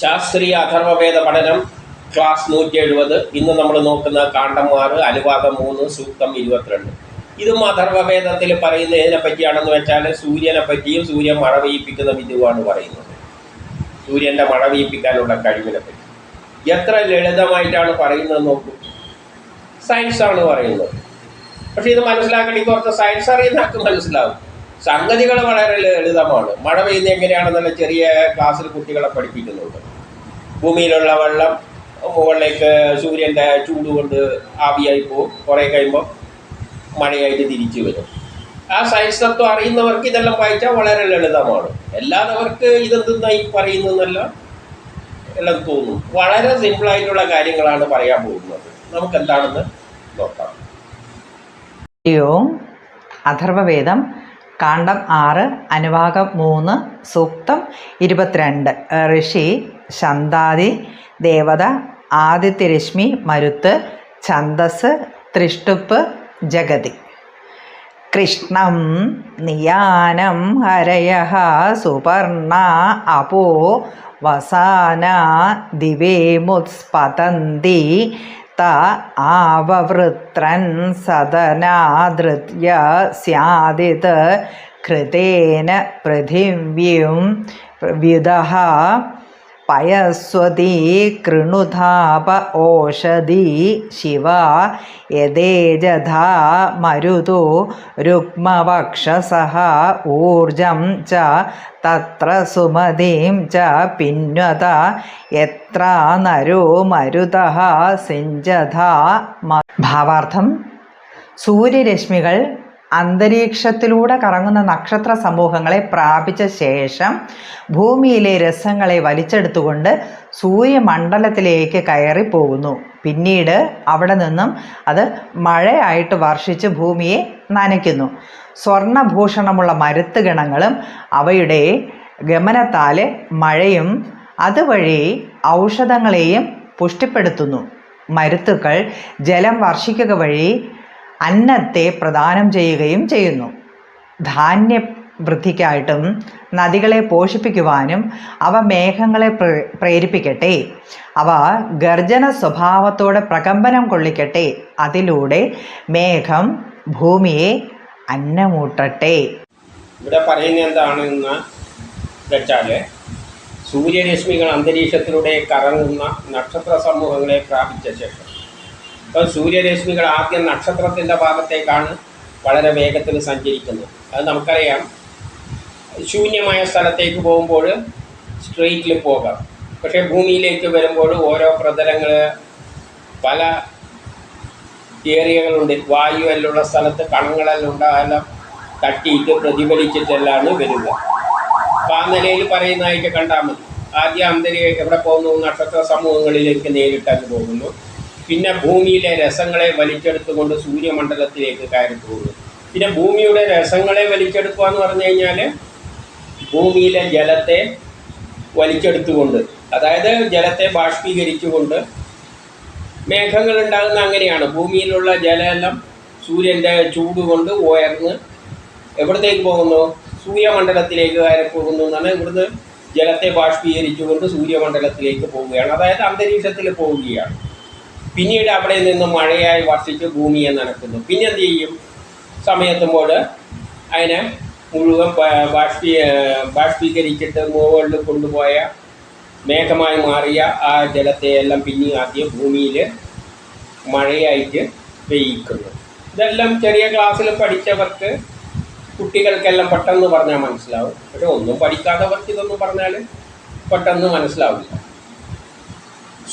ശാസ്ത്രീയ അഥർവവേദ പഠനം ക്ലാസ് നൂറ്റി എഴുപത് ഇന്ന് നമ്മൾ നോക്കുന്ന കാണ്ഡം ആറ് അനുവാദം മൂന്ന് സൂക്തം ഇരുപത്തിരണ്ട്. ഇതും അഥർവവേദത്തിൽ പറയുന്ന ഇതിനെ പറ്റിയാണെന്ന് വെച്ചാൽ സൂര്യനെ പറ്റിയും സൂര്യൻ മഴ പെയ്യിപ്പിക്കുന്ന വിധുവാണ് പറയുന്നത്. സൂര്യന്റെ മഴ പെയ്യിപ്പിക്കാനുള്ള കഴിവിനെ പറ്റി. എത്ര ലളിതമായിട്ടാണ് പറയുന്നത് നോക്കൂ. സയൻസാണ് പറയുന്നത്. പക്ഷേ ഇത് മനസ്സിലാക്കണമെങ്കിൽ കുറച്ച് സയൻസ് അറിയുന്ന ആൾക്ക് മനസ്സിലാവും. സംഗതികൾ വളരെ ലളിതമാണ്. മഴ പെയ്യുന്നത് എങ്ങനെയാണെന്നുള്ള ചെറിയ ക്ലാസ്സിൽ കുട്ടികളെ പഠിപ്പിക്കുന്നുണ്ട്. ഭൂമിയിലുള്ള വെള്ളം മുകളിലേക്ക് സൂര്യന്റെ ചൂട് കൊണ്ട് ആവിയായി പോകും. കുറേ കഴിയുമ്പോൾ മഴയായിട്ട് തിരിച്ചു വരും. ആ സയൻസ് തത്വം അറിയുന്നവർക്ക് ഇതെല്ലാം വായിച്ചാൽ വളരെ ലളിതമാണ്. അല്ലാത്തവർക്ക് ഇതെന്തെന്നായി പറയുന്നതെന്നല്ല എല്ലാം തോന്നും. വളരെ സിമ്പിളായിട്ടുള്ള കാര്യങ്ങളാണ് പറയാൻ പോകുന്നത്. നമുക്ക് എന്താണെന്ന് നോക്കാം അഥർവവേദം കാണ്ഡം ആറ് അനുഭാഗം മൂന്ന് സൂക്തം ഇരുപത്തിരണ്ട്. ഋഷി ശന്താതി ദേവത ആദിത്യരശ്മി മരുത്ത് ഛന്ദസ് ത്രിഷ്ടുപ്പ് ജഗതി. കൃഷ്ണം നിയാനം ഹരയ സുപർണ അപോ വസാന ദിവേമുത്സ്പതന്തി ത ആവവൃത്രൻ സദനാധൃത്യ സ്യാദിത് കൃതേന പൃഥിവ്യും വ്യുതഃ പയസ്വതി കൃണുധാപ ഓഷധി ശിവ യദേജധാ മരുതോ രുക്മവക്ഷസഃ ഊർജം ച തത്ര സുമതിം ച പിന്വത എത്ര നരോ മരുത സിഞ്ചധാ ഭാവാർത്ഥം. സൂര്യരശ്മികൾ അന്തരീക്ഷത്തിലൂടെ കറങ്ങുന്ന നക്ഷത്ര സമൂഹങ്ങളെ പ്രാപിച്ച ശേഷം ഭൂമിയിലെ രസങ്ങളെ വലിച്ചെടുത്തുകൊണ്ട് സൂര്യമണ്ഡലത്തിലേക്ക് കയറി പോകുന്നു പിന്നീട് അവിടെ നിന്നും അത് മഴയായിട്ട് വർഷിച്ച് ഭൂമിയെ നനയ്ക്കുന്നു. സ്വർണഭൂഷണമുള്ള മരുത്ത് ഗണങ്ങളും അവയുടെ ഗമനത്താൽ മഴയും അതുവഴി ഔഷധങ്ങളെയും പുഷ്ടിപ്പെടുത്തുന്നു. മരുത്തുക്കൾ ജലം വർഷിക്കുക വഴി അന്നത്തെ പ്രദാനം ചെയ്യുകയും ചെയ്യുന്നു. ധാന്യ വൃദ്ധിക്കായിട്ടും നദികളെ പോഷിപ്പിക്കുവാനും അവ മേഘങ്ങളെ പ്രേ- പ്രേരിപ്പിക്കട്ടെ. അവ ഗർജന സ്വഭാവത്തോടെ പ്രകമ്പനം കൊള്ളിക്കട്ടെ. അതിലൂടെ മേഘം ഭൂമിയെ അന്നമൂട്ടട്ടെ. ഇവിടെ പറയുന്നത് എന്താണെന്ന് വെച്ചാൽ സൂര്യരശ്മികൾ അന്തരീക്ഷത്തിലൂടെ കറങ്ങുന്ന നക്ഷത്ര സമൂഹങ്ങളെ പ്രാപിച്ച ശേഷം. അപ്പോൾ സൂര്യരശ്മികൾ ആദ്യം നക്ഷത്രത്തിന്റെ ഭാഗത്തേക്കാണ് വളരെ വേഗത്തിൽ സഞ്ചരിക്കുന്നത്. അത് നമുക്കറിയാം. ശൂന്യമായ സ്ഥലത്തേക്ക് പോകുമ്പോൾ സ്ട്രെയിറ്റിൽ പോകാം. പക്ഷേ ഭൂമിയിലേക്ക് വരുമ്പോൾ ഓരോ പ്രതലങ്ങൾ പല ഏരിയകളുണ്ട് വായു എല്ലാം ഉള്ള സ്ഥലത്ത് കണങ്ങളെല്ലാം ഉണ്ട്. തട്ടിയിട്ട് പ്രതിഫലിച്ചിട്ടെല്ലാമാണ് വരിക. അപ്പം ആ നിലയിൽ പറയുന്നതായിട്ട് കണ്ടാൽ മതി. ആദ്യം അന്തരീക്ഷം എവിടെ പോകുന്നു? നക്ഷത്ര സമൂഹങ്ങളിലേക്ക് നേരിട്ടങ്ങ് പോകുന്നു. പിന്നെ ഭൂമിയിലെ രസങ്ങളെ വലിച്ചെടുത്തുകൊണ്ട് സൂര്യമണ്ഡലത്തിലേക്ക് കയറി പോകുന്നു. പിന്നെ ഭൂമിയുടെ രസങ്ങളെ വലിച്ചെടുക്കുക എന്ന് പറഞ്ഞു കഴിഞ്ഞാൽ ഭൂമിയിലെ ജലത്തെ വലിച്ചെടുത്തുകൊണ്ട് അതായത് ജലത്തെ ബാഷ്പീകരിച്ചുകൊണ്ട് മേഘങ്ങൾ ഉണ്ടാകുന്ന അങ്ങനെയാണ്. ഭൂമിയിലുള്ള ജലമെല്ലാം സൂര്യന്റെ ചൂട് കൊണ്ട് ഉയർന്ന് എവിടത്തേക്ക് പോകുന്നു? സൂര്യമണ്ഡലത്തിലേക്ക് കയറി പോകുന്നു എന്നാണ് ഇവിടുന്ന് ജലത്തെ ബാഷ്പീകരിച്ചുകൊണ്ട് സൂര്യമണ്ഡലത്തിലേക്ക് പോവുകയാണ്. അതായത് അന്തരീക്ഷത്തിൽ പോവുകയാണ്. പിന്നീട് അവിടെ നിന്ന് മഴയായി വർഷിച്ച് ഭൂമിയെ നനക്കുന്നു. പിന്നെ എന്ത് ചെയ്യും? സമയത്തുമ്പോൾ അതിനെ മുഴുവൻ ബാഷ്പീ ബാഷ്പീകരിച്ചിട്ട് മുകളിൽ കൊണ്ടുപോയ മേഘമായി മാറിയ ആ ജലത്തെ എല്ലാം പിന്നെ ആദ്യം ഭൂമിയിൽ മഴയായിട്ട് പെയ്യിക്കുന്നു. ഇതെല്ലാം ചെറിയ ക്ലാസ്സിൽ പഠിച്ചവർക്ക് കുട്ടികൾക്കെല്ലാം പെട്ടെന്ന് പറഞ്ഞാൽ മനസ്സിലാവും. പക്ഷെ ഒന്നും പഠിക്കാത്തവർക്ക് ഇതൊന്നും പറഞ്ഞാൽ പെട്ടെന്ന് മനസ്സിലാവില്ല.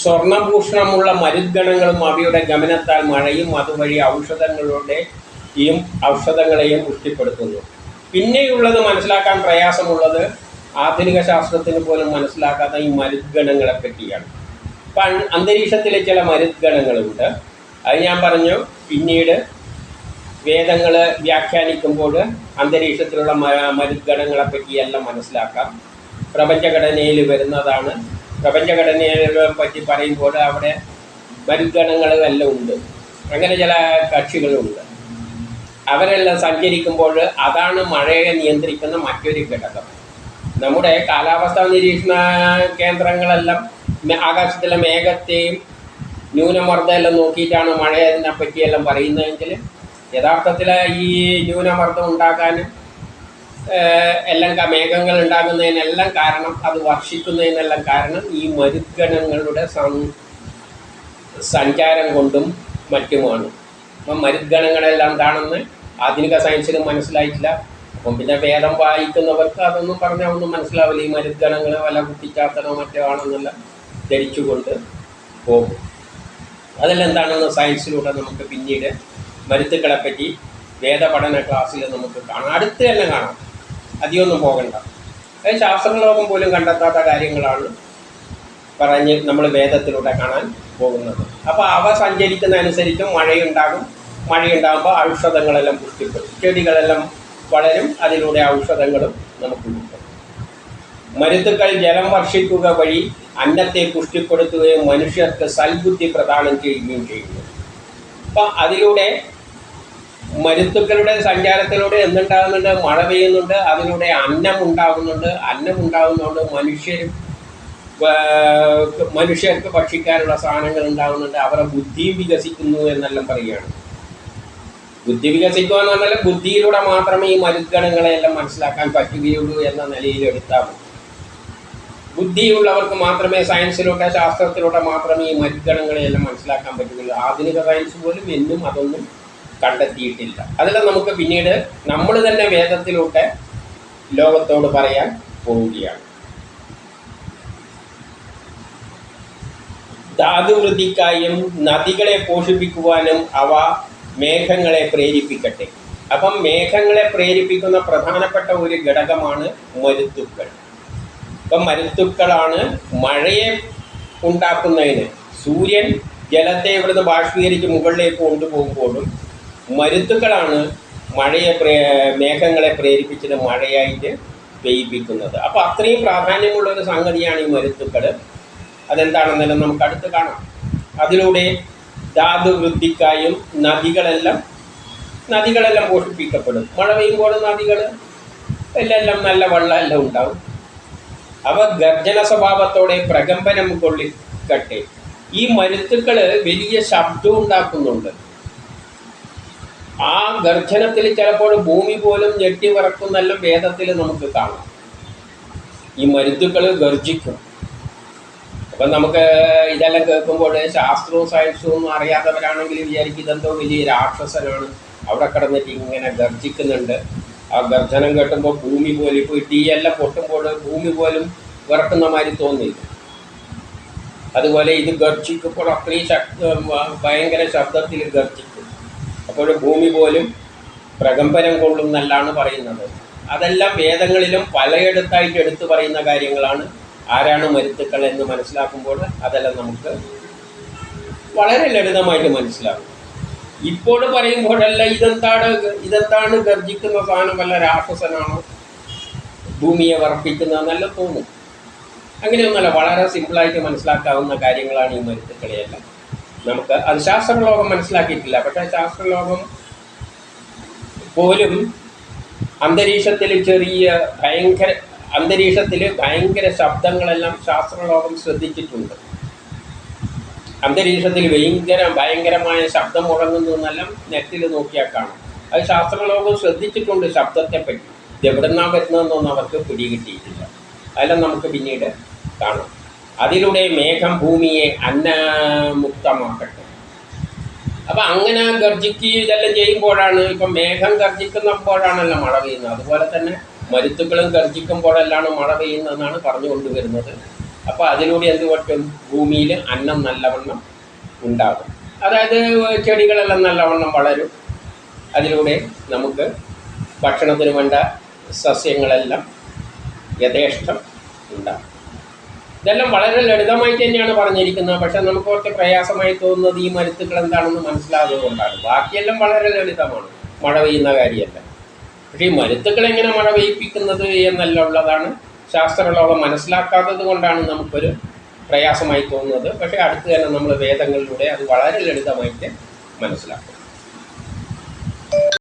സ്വർണഭൂഷണമുള്ള മരുദ്ഗണങ്ങളും അവയുടെ ഗമനത്താൽ മഴയും അതുവഴി ഔഷധങ്ങളുടെയും ഔഷധങ്ങളെയും പുഷ്ടിപ്പെടുത്തുന്നു. പിന്നെയുള്ളത് മനസ്സിലാക്കാൻ പ്രയാസമുള്ളത് ആധുനിക ശാസ്ത്രത്തിന് പോലും മനസ്സിലാക്കാത്ത ഈ മരുദ്ഗണങ്ങളെ പറ്റിയാണ്. അപ്പം അന്തരീക്ഷത്തിലെ ചില മരുദ്ഗണങ്ങളുണ്ട്. അത് ഞാൻ പറഞ്ഞു പിന്നീട് വേദങ്ങൾ വ്യാഖ്യാനിക്കുമ്പോൾ അന്തരീക്ഷത്തിലുള്ള മരുദ്ഗണങ്ങളെ പറ്റിയെല്ലാം മനസ്സിലാക്കാം. പ്രപഞ്ചഘടനയിൽ വരുന്നതാണ് പ്രപഞ്ചഘടനയെ പറ്റി പറയുമ്പോൾ അവിടെ മരുദ്ഗണങ്ങളെല്ലാം ഉണ്ട്. അങ്ങനെ ചില കക്ഷികളുണ്ട്. അവരെല്ലാം സഞ്ചരിക്കുമ്പോൾ അതാണ് മഴയെ നിയന്ത്രിക്കുന്ന മറ്റൊരു ഘടകം. നമ്മുടെ കാലാവസ്ഥാ നിരീക്ഷണ കേന്ദ്രങ്ങളെല്ലാം ആകാശത്തിലെ മേഘത്തെയും ന്യൂനമർദ്ദമെല്ലാം നോക്കിയിട്ടാണ് മഴയെ പറ്റിയെല്ലാം പറയുന്നതെങ്കിൽ യഥാർത്ഥത്തിൽ ഈ ന്യൂനമർദ്ദം ഉണ്ടാക്കാനും എല്ലാം മേഘങ്ങൾ ഉണ്ടാകുന്നതിനെല്ലാം കാരണം അത് വർഷിക്കുന്നതിനെല്ലാം കാരണം ഈ മരുദ്ഗണങ്ങളുടെ സഞ്ചാരം കൊണ്ടും മറ്റുമാണ്. അപ്പം മരുദ്ഗണങ്ങളെല്ലാം എന്താണെന്ന് ആധുനിക സയൻസിനും മനസ്സിലായിട്ടില്ല. അപ്പം പിന്നെ വേദം വായിക്കുന്നവർക്ക് അതൊന്നും പറഞ്ഞാൽ ഒന്നും മനസ്സിലാവില്ല. ഈ മരുദ്ഗണങ്ങൾ വല്ല കുട്ടിക്കാത്തനോ മറ്റോ ആണെന്നല്ല ധരിച്ചുകൊണ്ട് പോകും. അതെല്ലാം എന്താണെന്ന് സയൻസിലൂടെ നമുക്ക് പിന്നീട് മരുത്തുക്കളെ പറ്റി വേദപഠന ക്ലാസ്സിൽ നമുക്ക് കാണാം. അടുത്ത് തന്നെ കാണാം. അധികമൊന്നും പോകണ്ട. അത് ശാസ്ത്രലോകം പോലും കണ്ടെത്താത്ത കാര്യങ്ങളാണ് പറഞ്ഞ് നമ്മൾ വേദത്തിലൂടെ കാണാൻ പോകുന്നത്. അപ്പോൾ അവ സഞ്ചരിക്കുന്നതനുസരിച്ചും മഴയുണ്ടാകും. മഴയുണ്ടാകുമ്പോൾ ഔഷധങ്ങളെല്ലാം പുഷ്ടിപ്പെടും. ചെടികളെല്ലാം വളരും. അതിലൂടെ ഔഷധങ്ങളും നമുക്ക് കിട്ടും. മരുത്തുക്കൾ ജലം വർഷിക്കുക വഴി അന്നത്തെ പുഷ്ടിപ്പെടുത്തുകയും മനുഷ്യർക്ക് സൽബുദ്ധി പ്രദാനം ചെയ്യുകയും ചെയ്യുന്നു. അപ്പം അതിലൂടെ മരുത്തുക്കളുടെ സഞ്ചാരത്തിലൂടെ എന്തുണ്ടാകുന്നുണ്ട്? മഴ പെയ്യുന്നുണ്ട് അതിലൂടെ അന്നം ഉണ്ടാകുന്നുണ്ട് അന്നം ഉണ്ടാകുന്നതുകൊണ്ട് മനുഷ്യരും മനുഷ്യർക്ക് ഭക്ഷിക്കാനുള്ള സാധനങ്ങൾ ഉണ്ടാകുന്നുണ്ട് അവരുടെ ബുദ്ധിയും വികസിക്കുന്നു എന്നെല്ലാം പറയുകയാണ്. ബുദ്ധി വികസിക്കുക എന്ന് പറഞ്ഞാൽ ബുദ്ധിയിലൂടെ മാത്രമേ ഈ മരുദ്ഗണങ്ങളെല്ലാം മനസ്സിലാക്കാൻ പറ്റുകയുള്ളൂ എന്ന നിലയിൽ എടുത്താൽ ബുദ്ധിയുള്ളവർക്ക് മാത്രമേ സയൻസിലൂടെ ശാസ്ത്രത്തിലൂടെ മാത്രമേ ഈ മരുദ്ഗണങ്ങളെയെല്ലാം മനസ്സിലാക്കാൻ പറ്റുകയുള്ളൂ. ആധുനിക സയൻസ് പോലും എന്നും അതൊന്നും കണ്ടെത്തിയിട്ടില്ല. അതെല്ലാം നമുക്ക് പിന്നീട് നമ്മൾ തന്നെ വേദത്തിലൂടെ ലോകത്തോട് പറയാൻ പോവുകയാണ്. ധാതുവൃത്തിക്കായും നദികളെ പോഷിപ്പിക്കുവാനും അവ മേഘങ്ങളെ പ്രേരിപ്പിക്കട്ടെ. അപ്പം മേഘങ്ങളെ പ്രേരിപ്പിക്കുന്ന പ്രധാനപ്പെട്ട ഒരു ഘടകമാണ് മരുത്തുക്കൾ. അപ്പം മരുത്തുക്കളാണ് മഴയെ ഉണ്ടാക്കുന്നതിന് സൂര്യൻ ജലത്തെ ഇവിടുന്ന് ബാഷ്പീകരിച്ച് മുകളിലേക്ക് കൊണ്ടുപോകുമ്പോഴും മരുത്തുക്കളാണ് മഴയെ പ്രേ മേഘങ്ങളെ പ്രേരിപ്പിച്ചിട്ട് മഴയായിട്ട് പെയ്യിപ്പിക്കുന്നത്. അപ്പോൾ അത്രയും പ്രാധാന്യമുള്ള ഒരു സംഗതിയാണ് ഈ മരുത്തുക്കൾ അതെന്താണെന്നെല്ലാം നമുക്ക് അടുത്ത് കാണാം. അതിലൂടെ ധാതു വൃദ്ധിക്കായും നദികളെല്ലാം നദികളെല്ലാം പോഷിപ്പിക്കപ്പെടും. മഴ പെയ്യുമ്പോൾ നദികൾ എല്ലാം നല്ല വെള്ളമെല്ലാം ഉണ്ടാവും. അവ ഗർജന സ്വഭാവത്തോടെ പ്രകമ്പനം കൊള്ളിക്കട്ടെ. ഈ മരുത്തുക്കൾ വലിയ ശബ്ദം ഉണ്ടാക്കുന്നുണ്ട്. ആ ഗർജനത്തിൽ ചിലപ്പോൾ ഭൂമി പോലും ഞെട്ടി വിറക്കുന്നെല്ലാം വേദത്തിൽ നമുക്ക് കാണാം. ഈ മരുത്തുക്കൾ ഗർജിക്കും. അപ്പം നമുക്ക് ഇതെല്ലാം കേൾക്കുമ്പോൾ ശാസ്ത്രവും സയൻസും അറിയാത്തവരാണെങ്കിൽ വിചാരിക്കും ഇതെന്തോ വലിയ രാക്ഷസനാണ്. അവിടെ കിടന്നിട്ട് ഇങ്ങനെ ഗർജിക്കുന്നുണ്ട്. ആ ഗർജനം കേട്ടുമ്പോൾ ഭൂമി പോലും ഇപ്പോൾ തീയെല്ലാം പൊട്ടുമ്പോൾ ഭൂമി പോലും വിറക്കുന്ന മാതിരി തോന്നില്ല. അതുപോലെ ഇത് ഗർജിക്കുമ്പോൾ അത്രയും ശക്ത ഭയങ്കര ശബ്ദത്തിൽ ഗർജിക്കും അപ്പോൾ ഭൂമി പോലും പ്രകമ്പനം കൊള്ളുന്നല്ലാണ് പറയുന്നത്. അതെല്ലാം വേദങ്ങളിലും പലയിടത്തായിട്ട് എടുത്തു പറയുന്ന കാര്യങ്ങളാണ്. ആരാണ് മരുത്തുക്കൾ എന്ന് മനസ്സിലാക്കുമ്പോൾ അതെല്ലാം നമുക്ക് വളരെ ലളിതമായിട്ട് മനസ്സിലാകും. ഇപ്പോൾ പറയുമ്പോഴല്ല ഇതെന്താണ് ഇതെന്താണ് ഗർജിക്കുന്ന സാധനം? വല്ല രാക്ഷസനാണോ ഭൂമിയെ വർപ്പിക്കുന്നതെന്നല്ല തോന്നും അങ്ങനെയൊന്നുമല്ല വളരെ സിമ്പിളായിട്ട് മനസ്സിലാക്കാവുന്ന കാര്യങ്ങളാണ് ഈ മരുത്തുക്കളെയെല്ലാം. നമുക്ക് അത് ശാസ്ത്രലോകം മനസ്സിലാക്കിയിട്ടില്ല. പക്ഷേ ശാസ്ത്രലോകം പോലും അന്തരീക്ഷത്തിൽ ചെറിയ ഭയങ്കര അന്തരീക്ഷത്തിൽ ഭയങ്കര ശബ്ദങ്ങളെല്ലാം ശാസ്ത്രലോകം ശ്രദ്ധിച്ചിട്ടുണ്ട്. അന്തരീക്ഷത്തിൽ ഭയങ്കര ഭയങ്കരമായ ശബ്ദം മുഴങ്ങുന്നതെന്നെല്ലാം നെറ്റിൽ നോക്കിയാൽ കാണാം. അത് ശാസ്ത്രലോകം ശ്രദ്ധിച്ചിട്ടുണ്ട് ശബ്ദത്തെ പറ്റി ഇത് എവിടുന്നാണ് വരുന്നതെന്നൊന്നും അവർക്ക് പിടികിട്ടിയിട്ടില്ല. അതെല്ലാം നമുക്ക് പിന്നീട് കാണാം. അതിലൂടെ മേഘം ഭൂമിയെ അന്നമുക്തമാക്കട്ടെ. അപ്പം അങ്ങനെ ഗർജിക്കുകയും ഇതെല്ലാം ചെയ്യുമ്പോഴാണ് ഇപ്പം മേഘം ഗർജിക്കുന്നപ്പോഴാണല്ലോ മഴ പെയ്യുന്നത്. അതുപോലെ തന്നെ മരുത്തുക്കളും ഗർജിക്കുമ്പോഴല്ലാണ് മഴ പെയ്യുന്നതെന്നാണ് പറഞ്ഞു കൊണ്ടുവരുന്നത് അപ്പോൾ അതിലൂടെ എന്ത് പറ്റും? ഭൂമിയിൽ അന്നം നല്ലവണ്ണം ഉണ്ടാകും. അതായത് ചെടികളെല്ലാം നല്ലവണ്ണം വളരും. അതിലൂടെ നമുക്ക് ഭക്ഷണത്തിന് വേണ്ട സസ്യങ്ങളെല്ലാം യഥേഷ്ടം ഉണ്ടാകും. ഇതെല്ലാം വളരെ ലളിതമായി തന്നെയാണ് പറഞ്ഞിരിക്കുന്നത്. പക്ഷെ നമുക്ക് കുറച്ച് പ്രയാസമായി തോന്നുന്നത് ഈ മരുത്തുക്കൾ എന്താണെന്ന് മനസ്സിലാകുന്നത് കൊണ്ടാണ് ബാക്കിയെല്ലാം വളരെ ലളിതമാണ്. മഴ പെയ്യുന്ന കാര്യമല്ല. പക്ഷേ ഈ മരുത്തുക്കൾ എങ്ങനെ മഴ പെയ്യിപ്പിക്കുന്നത് എന്നല്ല ഉള്ളതാണ് ശാസ്ത്രമുള്ളവളെ മനസ്സിലാക്കാത്തത് കൊണ്ടാണ് നമുക്കൊരു പ്രയാസമായി തോന്നുന്നത്. പക്ഷേ അടുത്ത് തന്നെ നമ്മൾ വേദങ്ങളിലൂടെ അത് വളരെ ലളിതമായിട്ട് മനസ്സിലാക്കും